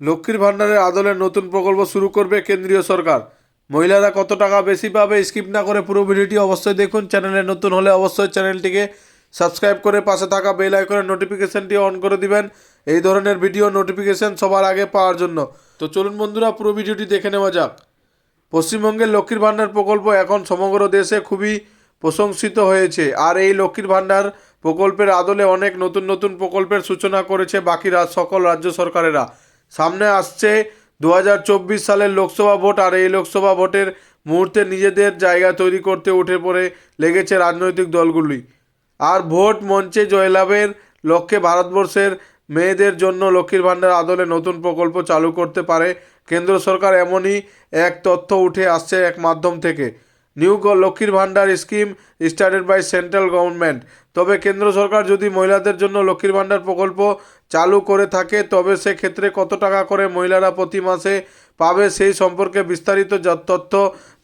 লক্ষ্মীর ভাণ্ডারের আদলে নতুন প্রকল্প শুরু করবে কেন্দ্রীয় সরকার। মহিলারা কত টাকা বেশি পাবে স্কিপ না করে পুরো ভিডিওটি অবশ্যই দেখুন। চ্যানেলে নতুন হলে অবশ্যই চ্যানেলটিকে সাবস্ক্রাইব করে পাশে থাকা বেল আইকনের নোটিফিকেশনটি অন করে দিবেন। এই ধরনের ভিডিও নোটিফিকেশন সবার আগে পাওয়ার জন্য। তো চলুন বন্ধুরা, পুরো ভিডিওটি দেখে নেওয়া যাক। পশ্চিমবঙ্গের লক্ষ্মীর ভাণ্ডার প্রকল্প এখন সমগ্র দেশে খুবই প্রশংসিত হয়েছে। আর এই লক্ষ্মীর ভাণ্ডার প্রকল্পের আদলে অনেক নতুন নতুন প্রকল্পের সূচনা করেছে বাকিরা সকল রাজ্য সরকারেরা। সামনে আসছে দু হাজার চব্বিশ সালের লোকসভা ভোট আর এই লোকসভা ভোটের মুহূর্তে নিজেদের জায়গা তৈরি করতে উঠে পড়ে লেগেছে রাজনৈতিক দলগুলি। আর ভোট মঞ্চে জয়লাভের লক্ষ্যে ভারতবর্ষের মেয়েদের জন্য লক্ষ্মীর ভাণ্ডার আদলে নতুন প্রকল্প চালু করতে পারে। কেন্দ্র সরকার এমনই এক তথ্য উঠে আসছে এক মাধ্যম থেকে। নিউ লক্ষ্মীর ভাণ্ডার scheme started by central government তবে কেন্দ্র সরকার যদি মহিলাদের জন্য লক্ষ্মীর ভাণ্ডার প্রকল্প চালু করে থাকে, তবে সেক্ষেত্রে কত টাকা করে মহিলারা প্রতি মাসে পাবে সেই সম্পর্কে বিস্তারিত তথ্য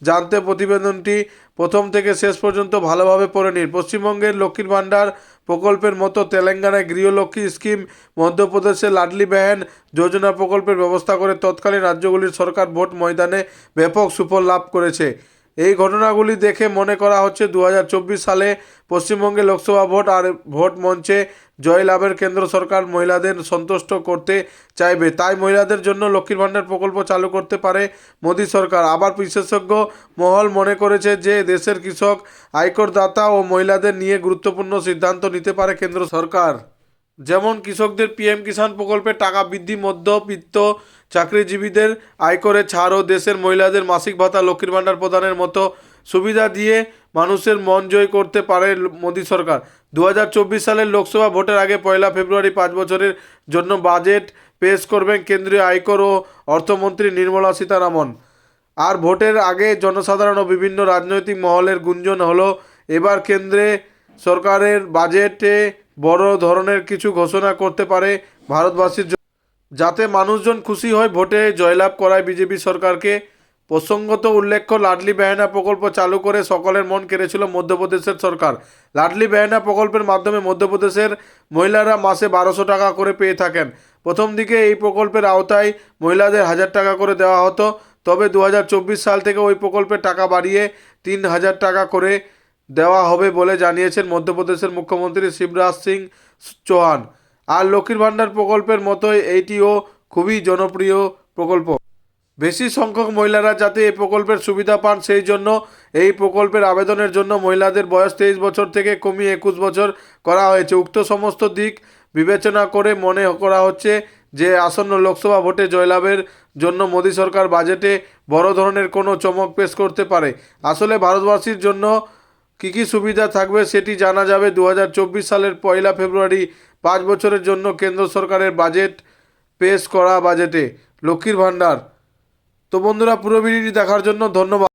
জানতে প্রতিবেদনটি প্রথম থেকে শেষ পর্যন্ত ভালোভাবে পড়ে নিন। পশ্চিমবঙ্গের লক্ষ্মীর ভাণ্ডার প্রকল্পের মতো তেলেঙ্গানায় গৃহলক্ষ্মী স্কিম, মধ্যপ্রদেশে লাডলি বেহেন যোজনা প্রকল্পের ব্যবস্থা করে তৎকালীন রাজ্যগুলির সরকার ভোট ময়দানে ব্যাপক সুফল লাভ করেছে। এই ঘটনাগুলি দেখে মনে করা হচ্ছে দু হাজার চব্বিশ সালে পশ্চিমবঙ্গে লোকসভা ভোট আর ভোট মঞ্চে জয়লাভের কেন্দ্র সরকার মহিলাদের সন্তুষ্ট করতে চাইবে। তাই মহিলাদের জন্য লক্ষ্মীর ভাণ্ডার প্রকল্প চালু করতে পারে মোদী সরকার। আবার বিশেষজ্ঞ মহল মনে করেছে যে দেশের কৃষক, আয়করদাতা ও মহিলাদের নিয়ে গুরুত্বপূর্ণ সিদ্ধান্ত নিতে পারে কেন্দ্র সরকার। যেমন কৃষকদের পিএম কিষাণ প্রকল্পে টাকা বৃদ্ধি, মধ্যবিত্ত চাকরিজীবীদের আয়করে ছাড় ও দেশের মহিলাদের মাসিক ভাতা লক্ষ্মীর ভাণ্ডার প্রদানের মতো সুবিধা দিয়ে মানুষের মন জয় করতে পারে মোদী সরকার। দু হাজার চব্বিশ সালের লোকসভা ভোটের আগে পয়লা ফেব্রুয়ারি পাঁচ বছরের জন্য বাজেট পেশ করবেন কেন্দ্রীয় আয়কর ও অর্থমন্ত্রী নির্মলা সীতারামন। আর ভোটের আগে জনসাধারণ ও বিভিন্ন রাজনৈতিক মহলের গুঞ্জন হলো, এবার কেন্দ্রে সরকারের বাজেটে বড় ধরনের কিছু ঘোষণা করতে পারে ভারতবাসীর যাতে মানুষজন খুশি হয় ভোটে জয়লাভ করায় বিজেপি সরকারকে। প্রসঙ্গত উল্লেখ্য, লাডলি বেহানা প্রকল্প চালু করে সকলের মন কেড়েছিল মধ্যপ্রদেশের সরকার। লাডলি বেহানা প্রকল্পের মাধ্যমে মধ্যপ্রদেশের মহিলারা মাসে বারোশো টাকা করে পেয়ে থাকেন। প্রথম দিকে এই প্রকল্পের আওতায় মহিলাদের হাজার টাকা করে দেওয়া হতো। তবে দু হাজার চব্বিশ সাল থেকে ওই প্রকল্পের টাকা বাড়িয়ে তিন হাজার টাকা করে দেওয়া হবে বলে জানিয়েছেন মধ্যপ্রদেশের মুখ্যমন্ত্রী শিবরাজ সিং চৌহান। আর লক্ষ্মীর ভাণ্ডার প্রকল্পের মতোই এইটিও খুবই জনপ্রিয় প্রকল্প। বেশি সংখ্যক মহিলারা যাতে এই প্রকল্পের সুবিধা পান সেই জন্য এই প্রকল্পের আবেদনের জন্য মহিলাদের বয়স তেইশ বছর থেকে কমিয়ে একুশ বছর করা হয়েছে। উক্ত সমস্ত দিক বিবেচনা করে মনে করা হচ্ছে যে আসন্ন লোকসভা ভোটে জয়লাভের জন্য মোদী সরকার বাজেটে বড় ধরনের কোনো চমক পেশ করতে পারে। আসলে ভারতবাসীর জন্য কী কী সুবিধা থাকবে সেটি জানা যাবে। দু হাজার চব্বিশ সালের পয়লা ফেব্রুয়ারি, পাঁচ বছরের জন্য কেন্দ্র সরকারের বাজেট পেশ করা বাজেটে। লক্ষ্মীর ভাণ্ডার। তো বন্ধুরা, পুরো ভিডিওটি দেখার জন্য ধন্যবাদ।